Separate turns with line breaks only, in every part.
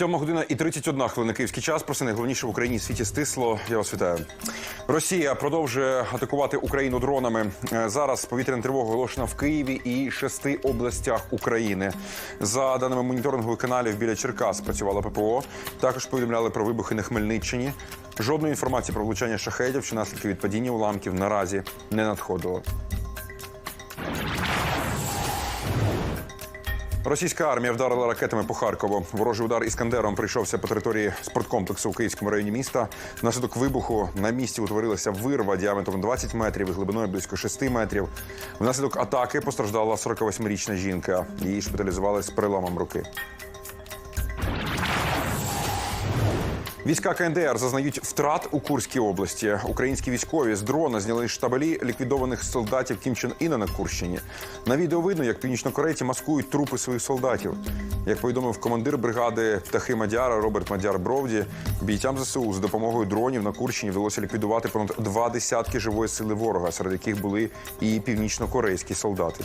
Сьома година і 31 хвилина київський час. Про це найголовніше в Україні світі стисло. Я вас вітаю. Росія продовжує атакувати Україну дронами. Е, Зараз повітряна тривога оголошена в Києві і шести областях України. За даними моніторингових каналів біля Черкас працювала ППО. Також повідомляли про вибухи на Хмельниччині. Жодної інформації про влучання шахедів чи наслідки від падіння уламків наразі не надходило. Російська армія вдарила ракетами по Харкову. Ворожий удар іскандером прийшовся по території спорткомплексу у Київському районі міста. Внаслідок вибуху на місці утворилася вирва діаметром 20 метрів і глибиною близько 6 метрів. Внаслідок атаки постраждала 48-річна жінка. Її шпиталізували з переламом руки. Війська КНДР зазнають втрат у Курській області. Українські військові з дрона зняли штабелі ліквідованих солдатів Кім Чен Іна на Курщині. На відео видно, як північнокорейці маскують трупи своїх солдатів. Як повідомив командир бригади птахи Мадяра Роберт Мадяр Бровді, бійцям ЗСУ за допомогою дронів на Курщині вдалося ліквідувати понад два десятки живої сили ворога, серед яких були і північнокорейські солдати.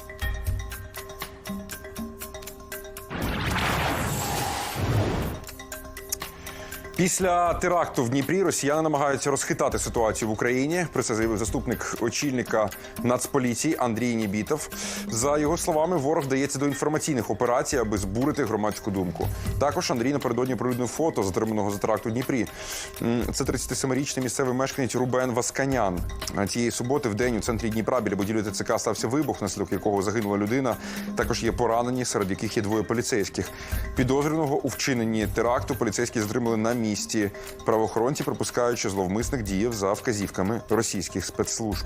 Після теракту в Дніпрі росіяни намагаються розхитати ситуацію в Україні. Про це заявив заступник очільника Нацполіції Андрій Нібітов. За його словами, ворог вдається до інформаційних операцій, аби збурити громадську думку. Також Андрій напередодні оприлюднив фото затриманого за теракту в Дніпрі. Це 37-річний місцевий мешканець Рубен Васканян. А Тієї суботи в день у центрі Дніпра біля будівлі ТЦК стався вибух, внаслідок якого загинула людина. Також є поранені, серед яких є двоє поліцейських. Підозрюваного у вчиненні теракту поліцейські затримали на місці. Правоохоронці припускають, що зловмисник діяв за вказівками російських спецслужб.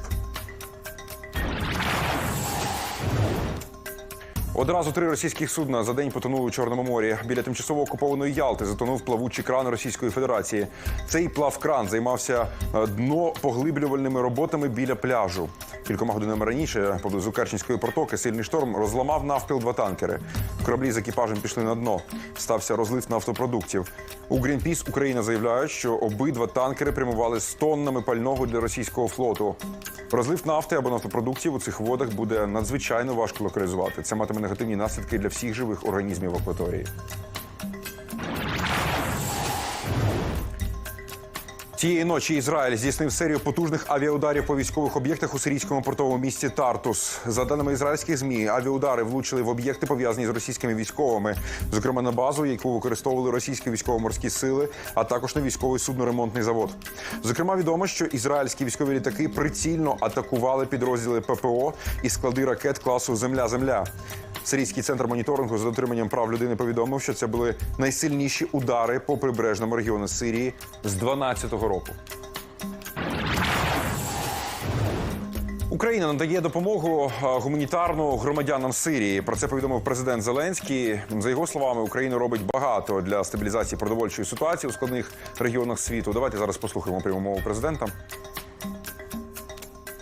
Одразу три російських судна за день потонули у Чорному морі. Біля тимчасово окупованої Ялти затонув плавучий кран Російської Федерації. Цей плавкран займався е, днопоглиблювальними роботами біля пляжу. Кількома годинами раніше, поблизу Керченської протоки, сильний шторм розламав навпіл два танкери. Кораблі з екіпажем пішли на дно. Стався розлив нафтопродуктів. У Грінпіс Україна заявляють, що обидва танкери прямували з тоннами пального для російського флоту. Розлив нафти або нафтопродуктів у цих водах буде надзвичайно важко локалізувати. Це матиме негативні наслідки для всіх живих організмів акваторії. Тієї ночі Ізраїль здійснив серію потужних авіаударів по військових об'єктах у сирійському портовому місті Тартус. За даними ізраїльських змі, авіаудари влучили в об'єкти пов'язані з російськими військовими, зокрема на базу, яку використовували російські військово-морські сили, а також на військовий судноремонтний завод. Зокрема, відомо, що ізраїльські військові літаки прицільно атакували підрозділи ППО і склади ракет класу Земля-Земля. Сирійський центр моніторингу за дотриманням прав людини повідомив, що це були найсильніші удари по прибережному регіону Сирії з 12-го року. Україна надає допомогу а, гуманітарну громадянам Сирії. Про це повідомив президент Зеленський. За його словами, Україна робить багато для стабілізації продовольчої ситуації у складних регіонах світу. Давайте зараз послухаємо пряму мову президента.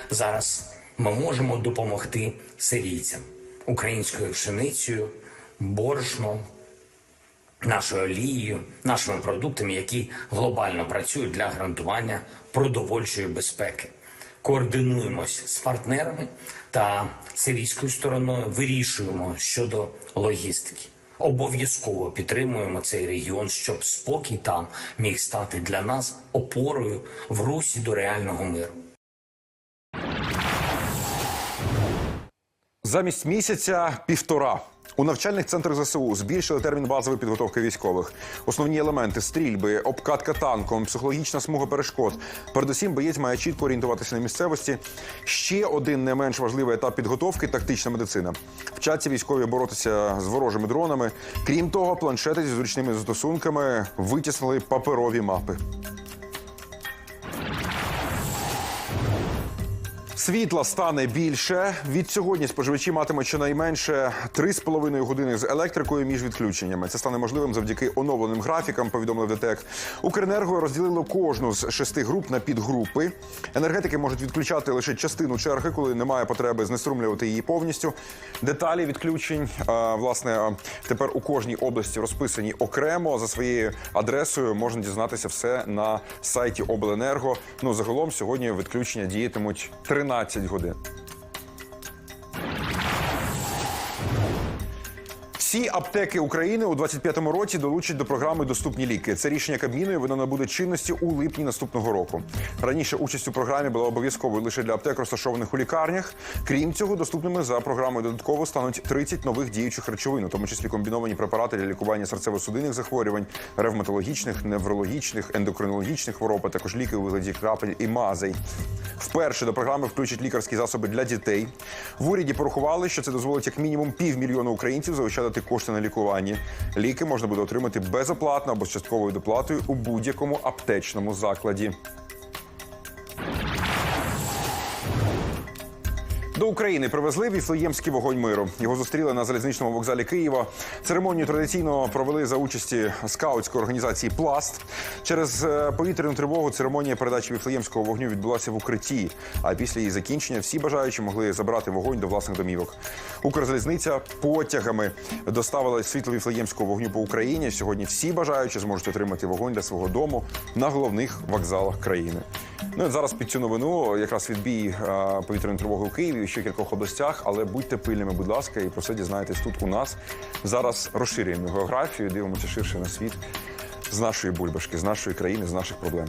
Зараз ми можемо допомогти сирійцям українською пшеницею, борошном, нашою олією, нашими продуктами, які глобально працюють для гарантування продовольчої безпеки. Координуємось з партнерами та сирійською стороною вирішуємо щодо логістики. Обов'язково підтримуємо цей регіон, щоб спокій там міг стати для нас опорою в русі до реального миру.
Замість місяця півтора. У навчальних центрах ЗСУ збільшили термін базової підготовки військових. Основні елементи стрільби, обкатка танком, психологічна смуга перешкод. Передусім, боєць має чітко орієнтуватися на місцевості. Ще один не менш важливий етап підготовки тактична медицина. Вчаться військові боротися з ворожими дронами. Крім того, планшети зі зручними застосунками витіснили паперові мапи. Світла стане більше. Від сьогодні споживачі матимуть щонайменше 3,5 години з електрикою між відключеннями. Це стане можливим завдяки оновленим графікам. Повідомив ДТЕК. Укренерго розділило кожну з шести груп на підгрупи. Енергетики можуть відключати лише частину черги, коли немає потреби знеструмлювати її повністю. Деталі відключень власне тепер у кожній області розписані окремо за своєю адресою. Можна дізнатися все на сайті Обленерго. Ну загалом сьогодні відключення діятимуть 13 годин. Всі аптеки України у 25-му році долучать до програми Доступні ліки. Це рішення Кабміну і воно набуде чинності у липні наступного року. Раніше участь у програмі була обов'язковою лише для аптек, розташованих у лікарнях. Крім цього, доступними за програмою додатково стануть 30 нових діючих речовин, у тому числі комбіновані препарати для лікування серцево-судинних захворювань, ревматологічних, неврологічних, ендокринологічних хвороб, а також ліки у вигляді крапель і мазей. Вперше до програми включать лікарські засоби для дітей. В уряді порахували, що це дозволить як мінімум півмільйона українців заощадити кошти на лікування. Ліки можна буде отримати безоплатно або з частковою доплатою у будь-якому аптечному закладі. До України привезли віфлеємський вогонь миру. Його зустріли на залізничному вокзалі Києва. Церемонію традиційно провели за участі скаутської організації Пласт. Через е, повітряну тривогу церемонія передачі віфлеємського вогню відбулася в укритті. А після її закінчення всі бажаючі могли забрати вогонь до власних домівок. Укрзалізниця потягами доставила світло віфлеємського вогню по Україні. Сьогодні всі бажаючі зможуть отримати вогонь для свого дому на головних вокзалах країни. Ну зараз під цю новину якраз відбій е, повітряної тривоги у Києві і ще кількох областях. Але будьте пильними, будь ласка, і про це дізнаєтесь тут у нас. Зараз розширюємо географію, дивимося ширше на світ з нашої бульбашки, з нашої країни, з наших проблем.